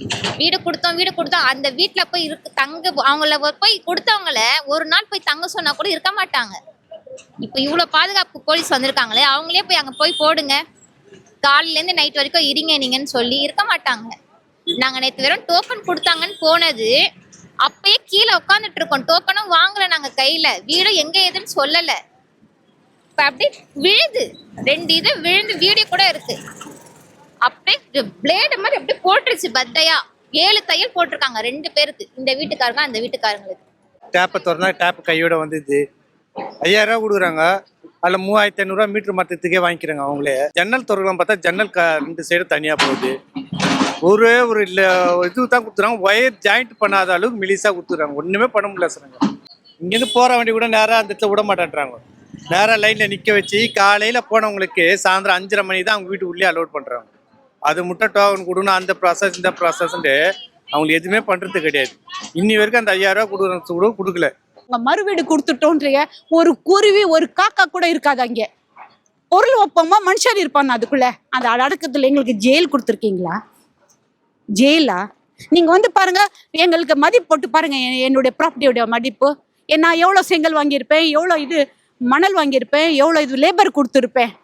வீடு கொடுத்தோம் வீடு கொடுத்தோம். அந்த வீட்ல போய் இருக்கு தங்க அவங்கள போய் கொடுத்தவங்கள ஒரு நாள் போய் தங்க சொன்னா கூட இருக்க மாட்டாங்க. இப்ப இவ்வளவு பாதுகாப்பு போலீஸ் வந்திருக்காங்களே அவங்களே போய் அங்க போய் போடுங்க. காலையில இருந்து நைட் வரைக்கும் இருங்க நீங்கன்னு சொல்லி இருக்க மாட்டாங்க. நாங்க நேத்து வெறும் டோக்கன் கொடுத்தாங்கன்னு போனது அப்பயே கீழே உட்காந்துட்டு இருக்கோம். டோக்கனும் வாங்கல நாங்க கையில. வீடு எங்க ஏதுன்னு சொல்லல. இப்ப அப்படியே விழுது. ரெண்டு இது விழுந்து வீடியோ கூட இருக்கு. அப்படியே பிளேடு மாதிரி அப்படியே போட்டுருச்சு பத்தையா ஏழு தையல் போட்டிருக்காங்க ரெண்டு பேருக்கு. இந்த வீட்டுக்காரங்க அந்த வீட்டுக்காரங்களுக்கு. டேப்பை திறந்தா டேப் கையோட வந்துது ஐயாயிரம் ரூபா கொடுக்குறாங்க. அதில் மூவாயிரத்தி ஐநூறுரூவா மீட்ரு மாற்றத்துக்கே வாங்கிக்கிறாங்க அவங்களே. ஜன்னல் திறக்கலாம் பார்த்தா ஜன்னல் க ரெண்டு சைடு தனியாக போகுது. ஒரே ஒரு இல்லை இது தான் கொடுத்துறாங்க. ஒயர் ஜாயிண்ட் பண்ணாத அளவுக்கு மிலிசாக கொடுத்துறாங்க ஒன்றுமே பண்ண முடியல சார் இங்கேருந்து போகிற வண்டி கூட நேராக அந்த இடத்துல விட மாட்டேன்றாங்க. நேராக லைனில் நிற்க வச்சு காலையில் போனவங்களுக்கு சாயந்தரம் அஞ்சரை மணி தான் அவங்க வீட்டு உள்ளே அலோட் பண்ணுறாங்க அது மட்டும் டோக்கன் கொடுக்கணும் அந்த ப்ராசஸ் இந்த ப்ராசஸ்ன்ட்டு அவங்களுக்கு எதுவுமே பண்ணுறது கிடையாது. இன்னி வரைக்கும் அந்த ஐயாயிரம் ரூபா கொடுக்குறது கூட கொடுக்கல. உங்க மறுவீடு கொடுத்துட்டோன்றீங்க. ஒரு குருவி ஒரு காக்கா கூட இருக்காது அங்கே. பொருள் வைப்போமா மனுஷன் இருப்பான் அதுக்குள்ள. அந்த அடக்கத்தில் எங்களுக்கு ஜெயில் கொடுத்துருக்கீங்களா? ஜெயிலா? நீங்க வந்து பாருங்க எங்களுக்கு மதிப்பு போட்டு பாருங்க என்னுடைய ப்ராப்பர்ட்டியோட மதிப்பு. நான் எவ்வளோ செங்கல் வாங்கியிருப்பேன் எவ்வளோ இது மணல் வாங்கியிருப்பேன் எவ்வளோ இது லேபர் கொடுத்துருப்பேன்.